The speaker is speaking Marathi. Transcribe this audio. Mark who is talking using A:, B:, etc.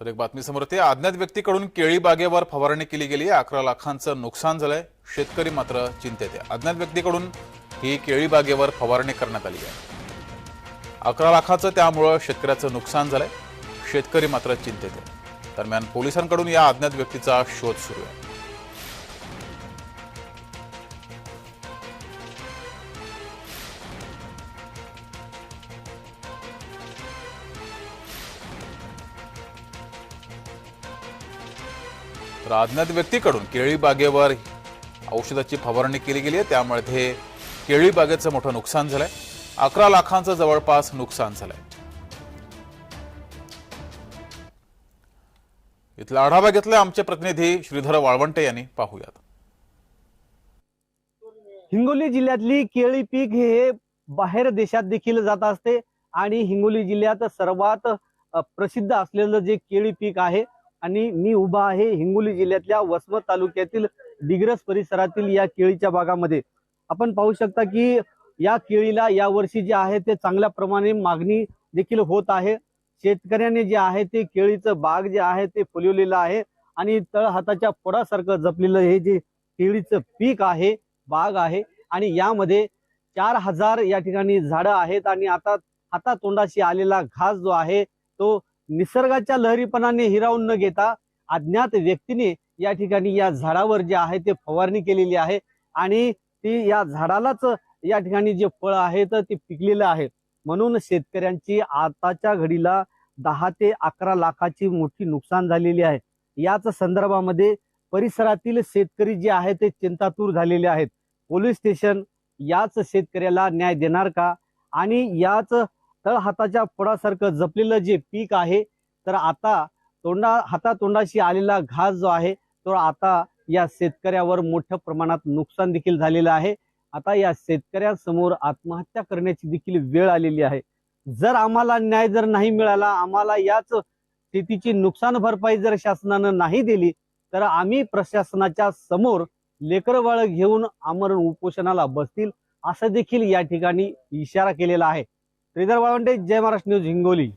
A: तर एक बातमी समोर येते. अज्ञात व्यक्तीकडून केळी बागेवर फवारणी केली गेली. अकरा लाखांचं नुकसान झालंय. शेतकरी मात्र चिंतेत आहे. अज्ञात व्यक्तीकडून ही केळी बागेवर फवारणी करण्यात आली आहे. अकरा लाखाचं त्यामुळं शेतकऱ्याचं नुकसान झालंय. शेतकरी मात्र चिंतेत आहे. दरम्यान पोलिसांकडून या अज्ञात व्यक्तीचा शोध सुरू आहे. तर अज्ञात व्यक्तीकडून केळी बागेवर औषधाची फवारणी केली गेली आहे. त्यामुळे केळी बागेचं मोठं नुकसान झालंय. अकरा लाखांचं जवळपास नुकसान झालंय. इथला आढावा घेतलाय आमचे प्रतिनिधी श्रीधर वाळवंटे यांनी. पाहूयात.
B: हिंगोली जिल्ह्यातली केळी पीक हे बाहेर देशात देखील जात असते आणि हिंगोली जिल्ह्यात सर्वात प्रसिद्ध असलेलं जे केळी पीक आहे आणि मी उभा आहे हिंगोली जिल्ह्यातल्या वसमत तालुक्यातील डिग्रस परिसरातील या केळीच्या बागामध्ये. आपण पाहू शकता की या केळीला या वर्षी जे आहे ते चांगल्या प्रमाणे मागणी देखील होत आहे. शेतकऱ्याने जे आहे ते केळीचं बाग जे आहे ते फुलवलेलं आहे आणि तळ हाताच्या पोडासारखं जपलेलं हे जे केळीचं पीक आहे बाग आहे आणि यामध्ये चार हजार या ठिकाणी झाडं आहेत आणि आता हातातोंडाशी आलेला घास जो आहे तो निसर्गाच्या लहरीपणाने हिरावून न घेता अज्ञात व्यक्तीने या ठिकाणी या झाडावर जे आहे ते फवारणी केलेली आहे आणि ती या झाडालाच या ठिकाणी जे फळ आहे तर ते पिकलेलं आहे. म्हणून शेतकऱ्यांची आताच्या घडीला दहा ते अकरा लाखाची मोठी नुकसान झालेली आहे. याच संदर्भामध्ये परिसरातील शेतकरी जे आहे ते चिंतातूर झालेले आहेत. पोलीस स्टेशन याच शेतकऱ्याला न्याय देणार का? आणि याच तळहाताच्या फोडासारखं जपलेलं जे पीक आहे तर आता तोंडा हातातोंडाशी आलेला घास जो आहे तो आता या शेतकऱ्यावर मोठ्या प्रमाणात नुकसान देखील झालेलं आहे. आता या शेतकऱ्यासमोर आत्महत्या करण्याची देखील वेळ आलेली आहे. जर आम्हाला न्याय जर नाही मिळाला आम्हाला याच शेतीची नुकसान भरपाई जर शासनानं नाही दिली तर आम्ही प्रशासनाच्या समोर लेकरबाळ घेऊन आमरण उपोषणाला बसतील असं देखील या ठिकाणी इशारा केलेला आहे. श्रीधर वाळवंटे जय महाराष्ट्र न्यूज हिंगोली.